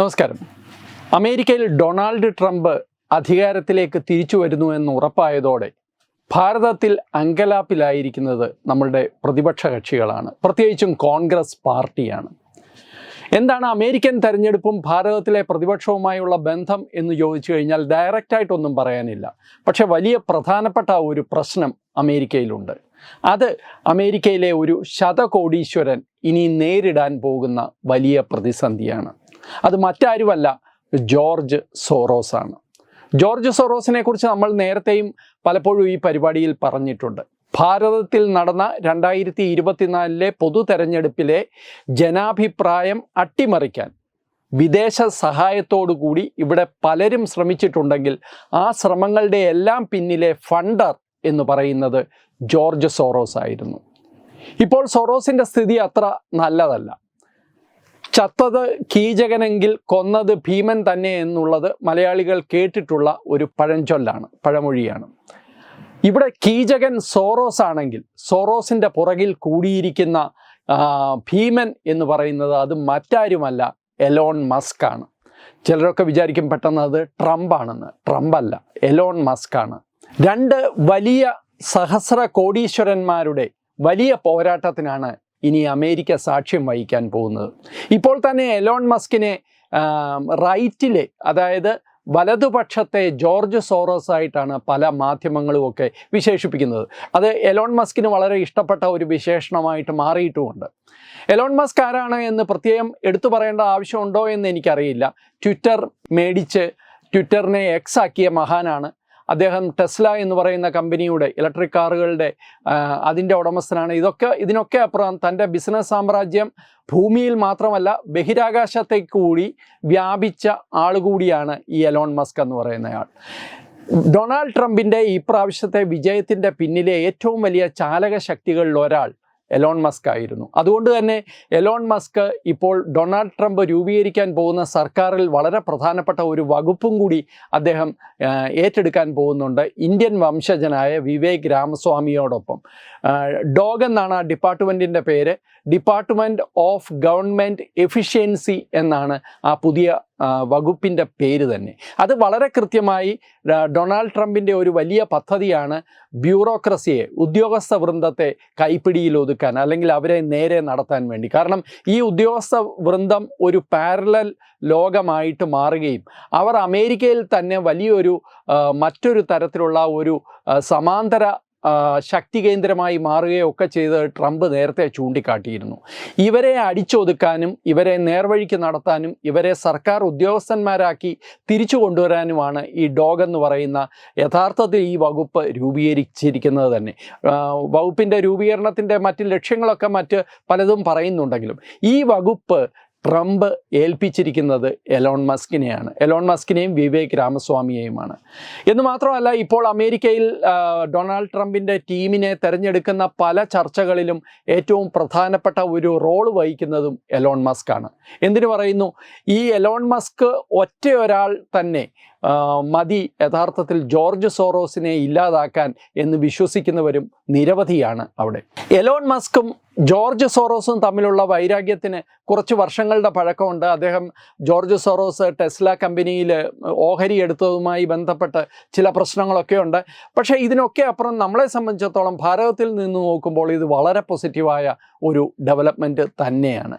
നമസ്കാരം. അമേരിക്കയിൽ Donald Trump അധികാരത്തിലേക്ക് തിരിച്ചു വരുന്നു എന്ന് ഉറപ്പായതോടെ ഭാരതത്തിൽ അങ്കലാപ്പിലായിരിക്കുന്നത് നമ്മളുടെ പ്രതിപക്ഷ കക്ഷികളാണ്. പ്രത്യേകിച്ചും കോൺഗ്രസ് പാർട്ടിയാണ്. എന്താണ് അമേരിക്കൻ തെരഞ്ഞെടുപ്പും ഭാരതത്തിലെ പ്രതിപക്ഷവുമായുള്ള ബന്ധം എന്ന് ചോദിച്ചു കഴിഞ്ഞാൽ ഡയറക്റ്റായിട്ടൊന്നും പറയാനില്ല. പക്ഷെ വലിയ പ്രധാനപ്പെട്ട ഒരു പ്രശ്നം അമേരിക്കയിലുണ്ട്. അത് അമേരിക്കയിലെ ഒരു ശതകോടീശ്വരൻ ഇനി നേരിടാൻ പോകുന്ന വലിയ പ്രതിസന്ധിയാണ്. അത് മറ്റാരുമല്ല ജോർജ് സോറോസ് ആണ് ജോർജ് സോറോസിനെ കുറിച്ച് നമ്മൾ നേരത്തെയും പലപ്പോഴും ഈ പരിപാടിയിൽ പറഞ്ഞിട്ടുണ്ട്. ഭാരതത്തിൽ നടന്ന രണ്ടായിരത്തി ഇരുപത്തിനാലിലെ പൊതു തെരഞ്ഞെടുപ്പിലെ ജനാഭിപ്രായം അട്ടിമറിക്കാൻ വിദേശ സഹായത്തോടുകൂടി ഇവിടെ പലരും ശ്രമിച്ചിട്ടുണ്ടെങ്കിൽ ആ ശ്രമങ്ങളുടെ എല്ലാം പിന്നിലെ ഫണ്ടർ എന്ന് പറയുന്നത് ജോർജ് സോറോസ് ആയിരുന്നു ഇപ്പോൾ സോറോസിന്റെ സ്ഥിതി അത്ര നല്ലതല്ല. ചത്തത് കീചകനെങ്കിൽ കൊന്നത് ഭീമൻ തന്നെ എന്നുള്ളത് മലയാളികൾ കേട്ടിട്ടുള്ള ഒരു പഴഞ്ചൊല്ലാണ് പഴമൊഴിയാണ്. ഇവിടെ കീചകൻ സോറോസ് ആണെങ്കിൽ സോറോസിന്റെ പുറകിൽ കൂടിയിരിക്കുന്ന ഭീമൻ എന്ന് പറയുന്നത് അത് മറ്റാരുമല്ല എലോൺ മസ്ക് ആണ്. ചിലരൊക്കെ വിചാരിക്കും പെട്ടെന്ന് അത് ട്രംപ് ആണെന്ന്. ട്രംപ് അല്ല എലോൺ മസ്ക് ആണ്. രണ്ട് വലിയ സഹസ്ര കോടീശ്വരന്മാരുടെ വലിയ പോരാട്ടത്തിനാണ് ഇനി അമേരിക്ക സാക്ഷ്യം വഹിക്കാൻ പോകുന്നത്. ഇപ്പോൾ തന്നെ എലോൺ മസ്കിനെ റൈറ്റിലെ അതായത് വലതുപക്ഷത്തെ ജോർജ് സോറോസ് ആയിട്ടാണ് പല മാധ്യമങ്ങളും ഒക്കെ വിശേഷിപ്പിക്കുന്നത്. അത് എലോൺ മസ്കിന് വളരെ ഇഷ്ടപ്പെട്ട ഒരു വിശേഷണമായിട്ട് മാറിയിട്ടുമുണ്ട്. എലോൺ മസ്ക് ആരാണ് എന്ന് പ്രത്യേകം എടുത്തു പറയേണ്ട ആവശ്യമുണ്ടോ എന്ന് എനിക്കറിയില്ല. ട്വിറ്റർ മേടിച്ച് ട്വിറ്ററിനെ എക്സ് ആക്കിയ മഹാനാണ് അദ്ദേഹം ടെസ്ല എന്ന് പറയുന്ന കമ്പനിയുടെ ഇലക്ട്രിക് കാറുകളുടെ അതിന്റെ ഉടമസ്ഥനാണ്. ഇതൊക്കെ ഇതിനൊക്കെ അപ്പുറം തന്റെ ബിസിനസ് സാമ്രാജ്യം ഭൂമിയിൽ മാത്രമല്ല ബഹിരാകാശത്തേക്ക് കൂടി വ്യാപിച്ച ആളുകൂടിയാണ് ഈ എലോൺ മസ്ക് എന്ന് പറയുന്നയാൾ. ഡൊണാൾഡ് ട്രംപിന്റെ ഈ പ്രാവശ്യത്തെ വിജയത്തിന്റെ പിന്നിലെ ഏറ്റവും വലിയ ചാലക ശക്തികളിൽ ഒരാൾ എലോൺ മസ്ക് ആയിരുന്നു. അതുകൊണ്ട് തന്നെ എലോൺ മസ്ക് ഇപ്പോൾ ഡൊണാൾഡ് ട്രംപ് രൂപീകരിക്കാൻ പോകുന്ന സർക്കാരിൽ വളരെ പ്രധാനപ്പെട്ട ഒരു വകുപ്പും കൂടി അദ്ദേഹം ഏറ്റെടുക്കാൻ പോകുന്നുണ്ട്. ഇന്ത്യൻ വംശജനായ വിവേക് രാമസ്വാമിയോടൊപ്പം. ഡോഗ് എന്നാണ് ആ ഡിപ്പാർട്ട്മെന്റിന്റെ പേര്. ഡിപ്പാർട്ട്മെന്റ് ഓഫ് ഗവൺമെന്റ് എഫിഷ്യൻസി എന്നാണ് ആ പുതിയ വകുപ്പിന്റെ പേര് തന്നെ. അത് വളരെ കൃത്യമായി ഡൊണാൾഡ് ട്രംപിന്റെ ഒരു വലിയ പദ്ധതിയാണ് ബ്യൂറോക്രസിയെ ഉദ്യോഗസ്ഥ വൃന്ദത്തെ കൈപ്പിടിയിൽ ഒതുക്കാൻ അല്ലെങ്കിൽ അവരെ നേരെ നടത്താൻ വേണ്ടി. കാരണം ഈ ഉദ്യോഗസ്ഥ വൃന്ദം ഒരു പാരലൽ ലോകമായിട്ട് മാറുകയും അവർ അമേരിക്കയിൽ തന്നെ വലിയൊരു മറ്റൊരു തരത്തിലുള്ള ഒരു സമാന്തര ശക്തി കേന്ദ്രമായി മാറുകയൊക്കെ ചെയ്ത് ട്രംപ് നേരത്തെ ചൂണ്ടിക്കാട്ടിയിരുന്നു. ഇവരെ അടിച്ചൊതുക്കാനും ഇവരെ നേർവഴിക്ക് നടത്താനും ഇവരെ സർക്കാർ ഉദ്യോഗസ്ഥന്മാരാക്കി തിരിച്ചു കൊണ്ടുവരാനുമാണ് ഈ ഡോഗ് എന്ന് പറയുന്ന യഥാർത്ഥത്തിൽ ഈ വകുപ്പ് രൂപീകരിച്ചിരിക്കുന്നത് തന്നെ. വകുപ്പിന്റെ രൂപീകരണത്തിന്റെ മറ്റ് ലക്ഷ്യങ്ങളൊക്കെ മറ്റ് പലതും പറയുന്നുണ്ടെങ്കിലും ഈ വകുപ്പ് ട്രംപ് ഏൽപ്പിച്ചിരിക്കുന്നത് എലോൺ മസ്കിനെയാണ്. എലോൺ മസ്കിനെയും വിവേക് രാമസ്വാമിയെയുമാണ്. എന്ന് മാത്രമല്ല ഇപ്പോൾ അമേരിക്കയിൽ ഡൊണാൾഡ് ട്രംപിന്റെ ടീമിനെ തിരഞ്ഞെടുക്കുന്ന പല ചർച്ചകളിലും ഏറ്റവും പ്രധാനപ്പെട്ട ഒരു റോൾ വഹിക്കുന്നതും എലോൺ മസ്ക് ആണ് എന്തിനു പറയുന്നു? ഈ എലോൺ മസ്ക് ഒറ്റ ഒരാൾ തന്നെ മതി യഥാർത്ഥത്തിൽ ജോർജ് സോറോസിനെ ഇല്ലാതാക്കാൻ എന്ന് വിശ്വസിക്കുന്നവരും നിരവധിയാണ് അവിടെ. എലോൺ മസ്കും ജോർജ് സോറോസും തമ്മിലുള്ള വൈരാഗ്യത്തിന് കുറച്ച് വർഷങ്ങളുടെ പഴക്കമുണ്ട്. അദ്ദേഹം ജോർജ് സോറോസ് ടെസ്ല കമ്പനിയിൽ ഓഹരി എടുത്തതുമായി ബന്ധപ്പെട്ട് ചില പ്രശ്നങ്ങളൊക്കെ ഉണ്ട്. പക്ഷേ ഇതിനൊക്കെ അപ്പുറം നമ്മളെ സംബന്ധിച്ചിടത്തോളം ഭാരതത്തിൽ നിന്ന് നോക്കുമ്പോൾ ഇത് വളരെ പോസിറ്റീവായ ഒരു ഡെവലപ്മെന്റ് തന്നെയാണ്.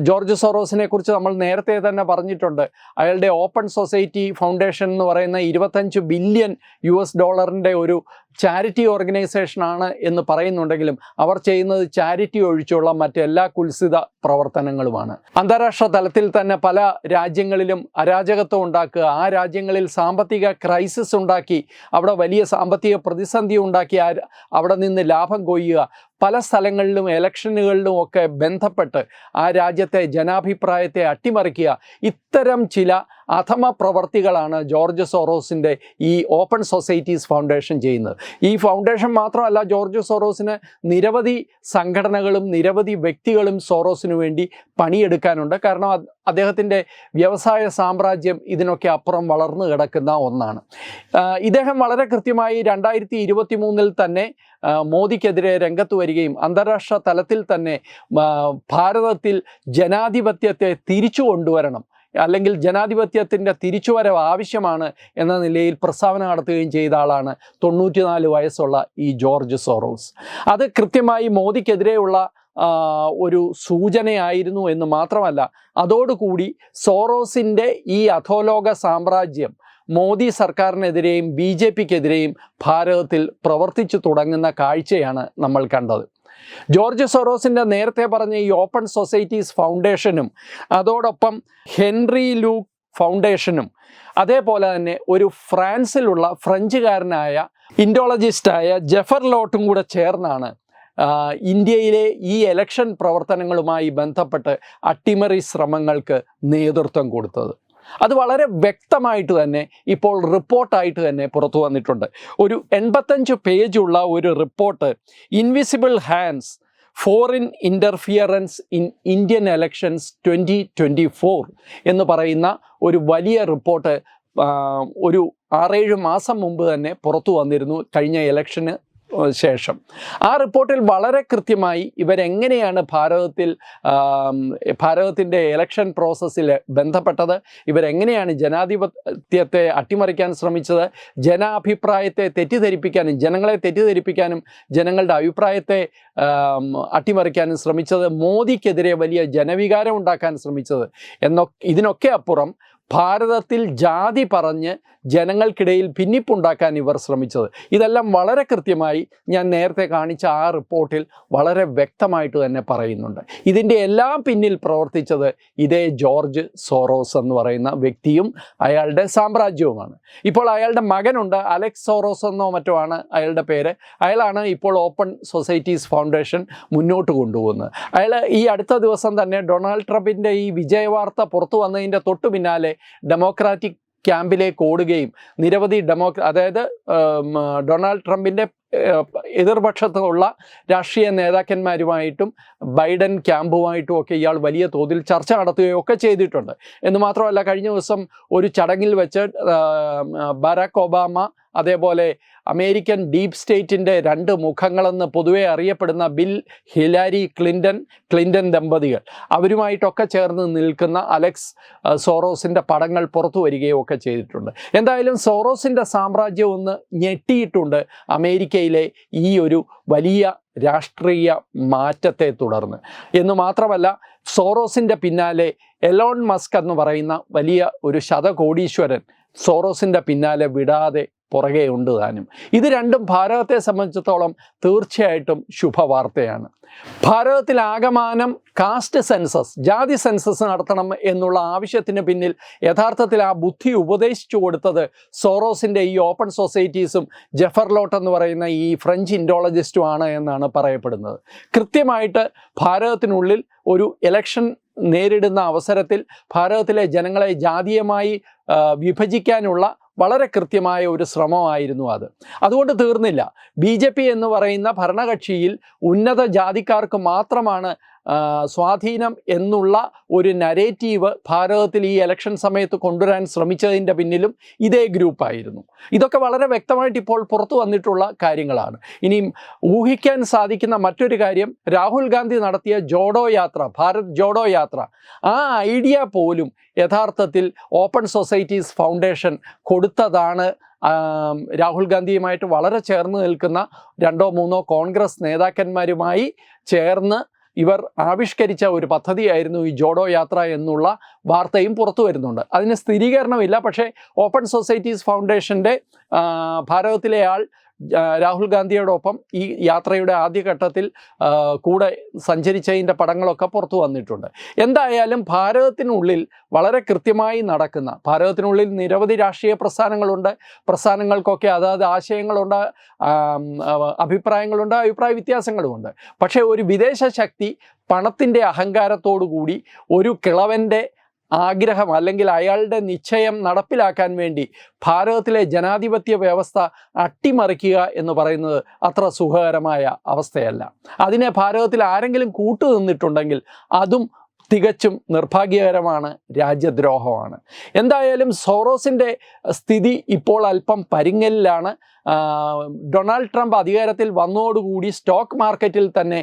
ജോർജ് സോറോസിനെ കുറിച്ച് നമ്മൾ നേരത്തെ തന്നെ പറഞ്ഞിട്ടുണ്ട്. അയാളുടെ ഓപ്പൺ സൊസൈറ്റി ഫൗണ്ടേഷൻ എന്ന് പറയുന്ന ഇരുപത്തഞ്ച് ബില്യൺ യു എസ് ഡോളറിന്റെ ഒരു ചാരിറ്റി ഓർഗനൈസേഷനാണ് എന്ന് പറയുന്നുണ്ടെങ്കിലും അവർ ചെയ്യുന്നത് ചാരിറ്റി ഒഴിച്ചുള്ള മറ്റെല്ലാ കുൽസിത പ്രവർത്തനങ്ങളുമാണ്. അന്താരാഷ്ട്ര തലത്തിൽ തന്നെ പല രാജ്യങ്ങളിലും അരാജകത്വം ഉണ്ടാക്കുക ആ രാജ്യങ്ങളിൽ സാമ്പത്തിക ക്രൈസിസ് ഉണ്ടാക്കി അവിടെ വലിയ സാമ്പത്തിക പ്രതിസന്ധി ഉണ്ടാക്കി അവിടെ നിന്ന് ലാഭം കൊയ്യുക പല സ്ഥലങ്ങളിലും ഇലക്ഷനുകളിലും ഒക്കെ ബന്ധപ്പെട്ട് ആ രാജ്യത്തെ ജനാഭിപ്രായത്തെ അട്ടിമറിക്കുക ഇത്തരം ചില അഥമ പ്രവർത്തികളാണ് ജോർജ് സോറോസിന്റെ ഈ ഓപ്പൺ സൊസൈറ്റീസ് ഫൗണ്ടേഷൻ ചെയ്യുന്നത്. ഈ ഫൗണ്ടേഷൻ മാത്രമല്ല ജോർജ് സോറോസിന് നിരവധി സംഘടനകളും നിരവധി വ്യക്തികളും സോറോസിന് വേണ്ടി പണിയെടുക്കാനുണ്ട്. കാരണം അദ്ദേഹത്തിന്റെ വ്യവസായ സാമ്രാജ്യം ഇതിനൊക്കെ അപ്പുറം വളർന്നു കിടക്കുന്ന ഒന്നാണ്. ഇദ്ദേഹം വളരെ കൃത്യമായി രണ്ടായിരത്തി ഇരുപത്തി മൂന്നിൽ തന്നെ മോദിക്കെതിരെ രംഗത്ത് വരികയും അന്താരാഷ്ട്ര തലത്തിൽ തന്നെ ഭാരതത്തിൽ ജനാധിപത്യത്തെ തിരിച്ചു കൊണ്ടുവരണം. അല്ലെങ്കിൽ ജനാധിപത്യത്തിന്റെ തിരിച്ചുവരവ് ആവശ്യമാണ് എന്ന നിലയിൽ പ്രസ്താവന നടത്തുകയും ചെയ്ത ആളാണ് തൊണ്ണൂറ്റിനാല് വയസ്സുള്ള ഈ ജോർജ് സോറോസ്. അത് കൃത്യമായി മോദിക്കെതിരെയുള്ള ഒരു സൂചനയായിരുന്നു എന്ന് മാത്രമല്ല അതോടുകൂടി സോറോസിന്റെ ഈ അധോലോക സാമ്രാജ്യം മോദി സർക്കാരിനെതിരെയും ബി ജെ പിക്കെതിരെയും ഭാരതത്തിൽ പ്രവർത്തിച്ചു തുടങ്ങുന്ന കാഴ്ചയാണ് നമ്മൾ കണ്ടത്. ജോർജ് സൊറോസിന്റെ നേരത്തെ പറഞ്ഞ ഈ ഓപ്പൺ സൊസൈറ്റീസ് ഫൗണ്ടേഷനും അതോടൊപ്പം ഹെൻറി ലൂക്ക് ഫൗണ്ടേഷനും അതേപോലെ തന്നെ ഒരു ഫ്രാൻസിലുള്ള ഫ്രഞ്ചുകാരനായ ഇൻഡോളജിസ്റ്റായ ജെഫർ ലോട്ടും കൂടെ ചേർന്നാണ് ഇന്ത്യയിലെ ഈ എലക്ഷൻ പ്രവർത്തനങ്ങളുമായി ബന്ധപ്പെട്ട് അട്ടിമറി ശ്രമങ്ങൾക്ക് നേതൃത്വം കൊടുത്തത്. അത് വളരെ വ്യക്തമായിട്ട് തന്നെ ഇപ്പോൾ റിപ്പോർട്ടായിട്ട് തന്നെ പുറത്തു വന്നിട്ടുണ്ട്. ഒരു എൺപത്തഞ്ച് പേജുള്ള ഒരു report invisible hands foreign interference in Indian elections twenty twenty four എന്ന് പറയുന്ന ഒരു വലിയ റിപ്പോർട്ട് ഒരു ആറേഴ് മാസം മുമ്പ് തന്നെ പുറത്തു വന്നിരുന്നു. കഴിഞ്ഞ ഇലക്ഷന് ശേഷം. ആ റിപ്പോർട്ടിൽ വളരെ കൃത്യമായി ഇവരെങ്ങനെയാണ് ഭാരതത്തിൽ ഭാരതത്തിന്റെ ഇലക്ഷൻ പ്രോസസ്സിൽ ബന്ധപ്പെട്ടത് ഇവരെങ്ങനെയാണ് ജനാധിപത്യത്തെ അട്ടിമറിക്കാൻ ശ്രമിച്ചത് ജനാഭിപ്രായത്തെ തെറ്റിദ്ധരിപ്പിക്കാനും ജനങ്ങളെ തെറ്റിദ്ധരിപ്പിക്കാനും ജനങ്ങളുടെ അഭിപ്രായത്തെ അട്ടിമറിക്കാനും ശ്രമിച്ചത് മോദിക്കെതിരെ വലിയ ജനവികാരം ഉണ്ടാക്കാൻ ശ്രമിച്ചത് എന്നൊ ഇതിനൊക്കെ അപ്പുറം ഭാരതത്തിൽ ജാതി പറഞ്ഞ് ജനങ്ങൾക്കിടയിൽ ഭിന്നിപ്പുണ്ടാക്കാൻ ഇവർ ശ്രമിച്ചത്. ഇതെല്ലാം വളരെ കൃത്യമായി ഞാൻ നേരത്തെ കാണിച്ച ആ റിപ്പോർട്ടിൽ വളരെ വ്യക്തമായിട്ട് തന്നെ പറയുന്നുണ്ട്. ഇതിന്റെ എല്ലാം പിന്നിൽ പ്രവർത്തിച്ചത് ഇതേ ജോർജ് സോറോസ് എന്ന് പറയുന്ന വ്യക്തിയും അയാളുടെ സാമ്രാജ്യവുമാണ്. ഇപ്പോൾ അയാളുടെ മകനുണ്ട് അലക്സ് സോറോസ് എന്നോ മറ്റോ ആണ് അയാളുടെ പേര്. അയാളാണ് ഇപ്പോൾ ഓപ്പൺ സൊസൈറ്റീസ് ഫൗണ്ടേഷൻ മുന്നോട്ട് കൊണ്ടുപോകുന്നത്. അയാൾ ഈ അടുത്ത ദിവസം തന്നെ ഡൊണാൾഡ് ട്രംപിന്റെ ഈ വിജയവാർത്ത പുറത്തു വന്നതിന്റെ തൊട്ടു പിന്നാലെ ഡെമോക്രാറ്റിക് ക്യാമ്പിലേക്ക് ഓടുകയും നിരവധി ഡെമോക്ര അതായത് ഡൊണാൾഡ് ട്രംപിന്റെ എതിർപക്ഷത്തുള്ള രാഷ്ട്രീയ നേതാക്കന്മാരുമായിട്ടും ബൈഡൻ ക്യാമ്പുമായിട്ടും ഒക്കെ ഇയാൾ വലിയ തോതിൽ ചർച്ച നടത്തുകയോ ഒക്കെ ചെയ്തിട്ടുണ്ട്. എന്ന് മാത്രമല്ല കഴിഞ്ഞ ദിവസം ഒരു ചടങ്ങിൽ വെച്ച് ബരാക് ഒബാമ അതേപോലെ അമേരിക്കൻ ഡീപ് സ്റ്റേറ്റിന്റെ രണ്ട് മുഖങ്ങളെന്ന് പൊതുവെ അറിയപ്പെടുന്ന ബിൽ ഹിലാരി ക്ലിന്റൺ ക്ലിന്റൺ ദമ്പതികൾ. അവരുമായിട്ടൊക്കെ ചേർന്ന് നിൽക്കുന്ന അലക്സ് സോറോസിന്റെ പടങ്ങൾ പുറത്തു വരികയും ഒക്കെ ചെയ്തിട്ടുണ്ട്. എന്തായാലും സോറോസിന്റെ സാമ്രാജ്യം ഒന്ന് ഞെട്ടിയിട്ടുണ്ട് അമേരിക്കയിലെ ഈ ഒരു വലിയ രാഷ്ട്രീയ മാറ്റത്തെ തുടർന്ന്. എന്ന് മാത്രമല്ല സോറോസിന്റെ പിന്നാലെ എലോൺ മസ്ക് എന്ന് പറയുന്ന വലിയ ഒരു ശതകോടീശ്വരൻ സോറോസിന്റെ പിന്നാലെ വിടാതെ പുറകെ ഉണ്ട് താനും. ഇത് രണ്ടും ഭാരതത്തെ സംബന്ധിച്ചിടത്തോളം തീർച്ചയായിട്ടും ശുഭവാർത്തയാണ്. ഭാരതത്തിൽ ആകമാനം കാസ്റ്റ് സെൻസസ് ജാതി സെൻസസ് നടത്തണം എന്നുള്ള ആവശ്യത്തിന് പിന്നിൽ യഥാർത്ഥത്തിൽ ആ ബുദ്ധി ഉപദേശിച്ചു കൊടുത്തത് സോറോസിന്റെ ഈ ഓപ്പൺ സൊസൈറ്റീസും ജെഫർ ലോട്ട് എന്ന് പറയുന്ന ഈ ഫ്രഞ്ച് ഇൻഡോളജിസ്റ്റും ആണ് എന്നാണ് പറയപ്പെടുന്നത്. കൃത്യമായിട്ട് ഭാരതത്തിനുള്ളിൽ ഒരു ഇലക്ഷൻ നേരിടുന്ന അവസരത്തിൽ ഭാരതത്തിലെ ജനങ്ങളെ ജാതീയമായി വിഭജിക്കാനുള്ള വളരെ കൃത്യമായ ഒരു ശ്രമമായിരുന്നു അത്. അതുകൊണ്ട് തീർന്നില്ല. ബി എന്ന് പറയുന്ന ഭരണകക്ഷിയിൽ ഉന്നത ജാതിക്കാർക്ക് മാത്രമാണ് സ്വാധീനം എന്നുള്ള ഒരു നരേറ്റീവ് ഭാരതത്തിൽ ഈ ഇലക്ഷൻ സമയത്ത് കൊണ്ടുവരാൻ ശ്രമിച്ചതിന്റെ പിന്നിലും ഇതേ ഗ്രൂപ്പായിരുന്നു ഇതൊക്കെ വളരെ വ്യക്തമായിട്ട് ഇപ്പോൾ പുറത്തു വന്നിട്ടുള്ള കാര്യങ്ങളാണ്. ഇനിയും ഊഹിക്കാൻ സാധിക്കുന്ന മറ്റൊരു കാര്യം രാഹുൽ ഗാന്ധി നടത്തിയ ജോഡോ യാത്ര ഭാരത് ജോഡോ യാത്ര ആ ഐഡിയ പോലും യഥാർത്ഥത്തിൽ ഓപ്പൺ സൊസൈറ്റീസ് ഫൗണ്ടേഷൻ കൊടുത്തതാണ് രാഹുൽ ഗാന്ധിയുമായിട്ട് വളരെ ചേർന്ന് നിൽക്കുന്ന രണ്ടോ മൂന്നോ കോൺഗ്രസ് നേതാക്കന്മാരുമായി ചേർന്ന് ഇവർ ആവിഷ്കരിച്ച ഒരു പദ്ധതിയായിരുന്നു ഈ ജോഡോ യാത്ര എന്നുള്ള വാർത്തയും പുറത്തു വരുന്നുണ്ട്. അതിന് സ്ഥിരീകരണമില്ല പക്ഷേ ഓപ്പൺ സൊസൈറ്റീസ് ഫൗണ്ടേഷന്റെ ഭാരതത്തിലെ ആൾ രാഹുൽ ഗാന്ധിയോടൊപ്പം ഈ യാത്രയുടെ ആദ്യഘട്ടത്തിൽ കൂടെ സഞ്ചരിച്ചതിന്റെ പടങ്ങളൊക്കെ പുറത്തു വന്നിട്ടുണ്ട്. എന്തായാലും ഭാരതത്തിനുള്ളിൽ വളരെ കൃത്യമായി നടക്കുന്ന ഭാരതത്തിനുള്ളിൽ നിരവധി രാഷ്ട്രീയ പ്രസ്ഥാനങ്ങളുണ്ട്. പ്രസ്ഥാനങ്ങൾക്കൊക്കെ അതാത് ആശയങ്ങളുണ്ട് അഭിപ്രായങ്ങളുണ്ട് അഭിപ്രായ വ്യത്യാസങ്ങളുമുണ്ട്. പക്ഷേ ഒരു വിദേശ ശക്തി പണത്തിന്റെ അഹങ്കാരത്തോടു കൂടി ഒരു കിളവന്റെ ആഗ്രഹം അല്ലെങ്കിൽ അയാളുടെ നിശ്ചയം നടപ്പിലാക്കാൻ വേണ്ടി ഭാരതത്തിലെ ജനാധിപത്യ വ്യവസ്ഥ അട്ടിമറിക്കുക എന്ന് പറയുന്നത് അത്ര സുഖകരമായ അവസ്ഥയല്ല. അതിനെ ഭാരതത്തിൽ ആരെങ്കിലും കൂട്ടുനിന്നിട്ടുണ്ടെങ്കിൽ അതും തികച്ചും നിർഭാഗ്യകരമാണ് രാജ്യദ്രോഹമാണ്. എന്തായാലും സോറോസിന്റെ സ്ഥിതി ഇപ്പോൾ അല്പം പരിങ്ങലിലാണ്. ഡൊണാൾഡ് ട്രംപ് അധികാരത്തിൽ വന്നതോടുകൂടി സ്റ്റോക്ക് മാർക്കറ്റിൽ തന്നെ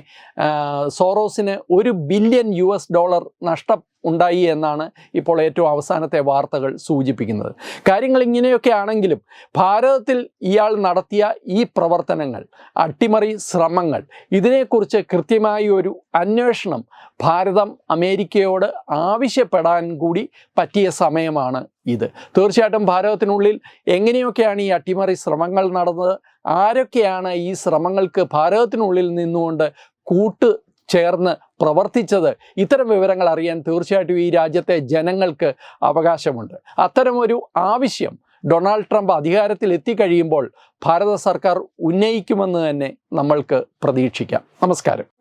സോറോസിന് ഒരു ബില്യൺ യു എസ് ഡോളർ നഷ്ടം ഉണ്ടായി എന്നാണ് ഇപ്പോൾ ഏറ്റവും അവസാനത്തെ വാർത്തകൾ സൂചിപ്പിക്കുന്നത്. കാര്യങ്ങൾ ഇങ്ങനെയൊക്കെ ആണെങ്കിലും ഭാരതത്തിൽ ഇയാൾ നടത്തിയ ഈ പ്രവർത്തനങ്ങൾ അട്ടിമറി ശ്രമങ്ങൾ ഇതിനെക്കുറിച്ച് കൃത്യമായി ഒരു അന്വേഷണം ഭാരതം അമേരിക്കയോട് ആവശ്യപ്പെടാൻ കൂടി പറ്റിയ സമയമാണ് ഇത്. തീർച്ചയായിട്ടും ഭാരതത്തിനുള്ളിൽ എങ്ങനെയൊക്കെയാണ് ഈ അട്ടിമറി ശ്രമങ്ങൾ നടന്നത്? ആരൊക്കെയാണ് ഈ ശ്രമങ്ങൾക്ക് ഭാരതത്തിനുള്ളിൽ നിന്നുകൊണ്ട് കൂട്ട് ചേർന്ന് പ്രവർത്തിച്ചത്? ഇത്തരം വിവരങ്ങൾ അറിയാൻ തീർച്ചയായിട്ടും ഈ രാജ്യത്തെ ജനങ്ങൾക്ക് അവകാശമുണ്ട്. അത്തരമൊരു ആവശ്യം ഡൊണാൾഡ് ട്രംപ് അധികാരത്തിൽ എത്തിക്കഴിയുമ്പോൾ ഭാരത സർക്കാർ ഉന്നയിക്കുമെന്ന് തന്നെ നമ്മൾക്ക് പ്രതീക്ഷിക്കാം. നമസ്കാരം.